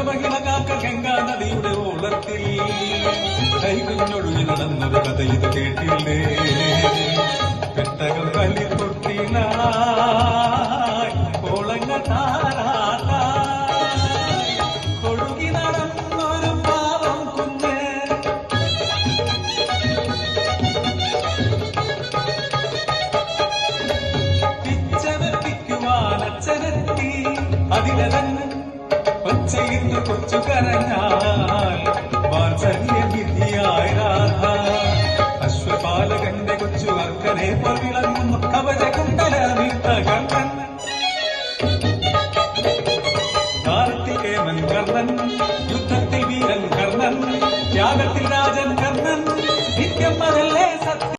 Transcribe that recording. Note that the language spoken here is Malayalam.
ഖഗമഹിമ കാക്ക ഗംഗാ നദിയുടെ ഓളത്തിൽ. കൈകുഞ്ഞൊഴുകി നടന്നൊരു കഥ ഇത് കേട്ടില്ലേ? പെട്ടകം കലി പൊട്ടിനായി കോളങ്ങ താരാതായി കൊഴുകി നടന്നൊരു പാവം കുഞ്ഞ്. പിച്ചവപ്പിക്കുവാൻ അച്ഛനെത്തി. അതിലെ തന്നെ ഒച്ചയിന്ന് കൊച്ചു കരഞ്ഞാൽ വാത്സല്യ വിധിയായ രാധ. അശ്വപാലകന്റെ കൊച്ചു അർക്കനെ പൊവിളങ്ങുന്നു കവച കുണ്ടലമിട്ട കണ്ണൻ കാർത്തികേവൻ കർണൻ യുദ്ധത്തിൽ വീരൻ കർണൻ ത്യാഗത്തിൽ രാജൻ കർണൻ.